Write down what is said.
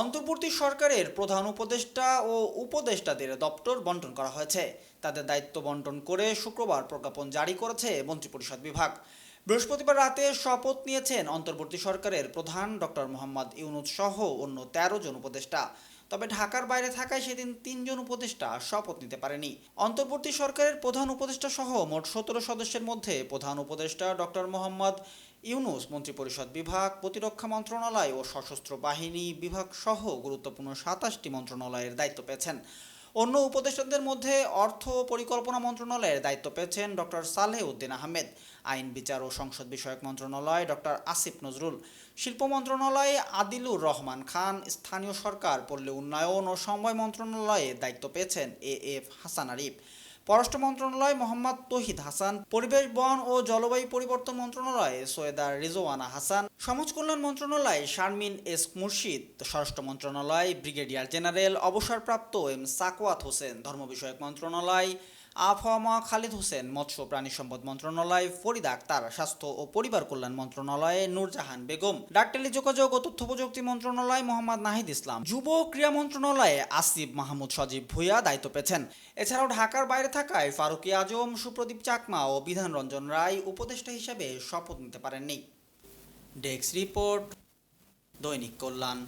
অন্তর্বর্তী সরকারের প্রধান উপদেষ্টা ও উপদেষ্টাদের দপ্তর বন্টন করা হয়েছে। তাদের দায়িত্ব বন্টন করে শুক্রবার প্রজ্ঞাপন জারি করেছে মন্ত্রিপরিষদ বিভাগ। বৃহস্পতিবার রাতে শপথ নিয়েছেন অন্তর্বর্তী সরকারের প্রধান ডক্টর মোহাম্মদ ইউনুস সহ অন্য তেরো জন উপদেষ্টা। তবে ঢাকার বাইরে থাকায় সেদিন তিনজন উপদেষ্টা শপথ নিতে পারেনি। অন্তর্বর্তী সরকারের প্রধান উপদেষ্টা সহ মোট সতেরো সদস্যের মধ্যে প্রধান উপদেষ্টা ডক্টর মোহাম্মদ ইউনুস, মন্ত্রিপরিষদ বিভাগ, প্রতিরক্ষা মন্ত্রণালয় ও সশস্ত্র বাহিনী বিভাগ সহ গুরুত্বপূর্ণ সাতাশটি মন্ত্রণালয়ের দায়িত্ব পেয়েছেন। অন্য উপদেষ্টাদের মধ্যে অর্থ পরিকল্পনা মন্ত্রণালয়ের দায়িত্ব পেয়েছেন ডক্টর সালেহ উদ্দিন আহমেদ, আইন, বিচার ও সংসদ বিষয়ক মন্ত্রণালয় ডক্টর আসিফ নজরুল, শিল্প মন্ত্রণালয়ে আদিলুর রহমান খান, স্থানীয় সরকার, পল্লী উন্নয়ন ও সময় মন্ত্রণালয়ে দায়িত্ব পেয়েছেন এ এফ হাসান আরিফ। পররাষ্ট্র মন্ত্রণালয় মোহাম্মদ তহিদ হাসান, পরিবেশ, বন ও জলবায়ু পরিবর্তন মন্ত্রণালয় সৈয়দা রিজওয়ানা হাসান, সমাজ কল্যাণ মন্ত্রণালয় শারমিন এস মুর্শিদ, স্বরাষ্ট্র মন্ত্রণালয় ব্রিগেডিয়ার জেনারেল অবসরপ্রাপ্ত এম সাকওয়াত হোসেন ধর্ম বিষয়ক মন্ত্রণালয় আফওয়ামা খালিদ হোসেন, মৎস্য প্রাণী সম্পদ মন্ত্রণালয়, ফরিদা আক্তার, স্বাস্থ্য ও পরিবার কল্যাণ মন্ত্রণালয়ে, নূরজাহান বেগম। ডাক টেলিযোগাযোগ ও তথ্য প্রযুক্তি মন্ত্রণালয়, মোহাম্মদ নাহিদ ইসলাম। যুব ক্রীড়া মন্ত্রণালয়ে আসিফ মাহমুদ সজীব ভূঁইয়া দায়িত্ব পেয়েছেন। এছাড়াও ঢাকার বাইরে থাকায় ফারুকি আজম, সুপ্রদীপ চাকমা ও বিধান রঞ্জন রায় উপদেষ্টা হিসেবে শপথ নিতে পারেননি। ডেস্ক রিপোর্ট, দৈনিক কল্যাণ।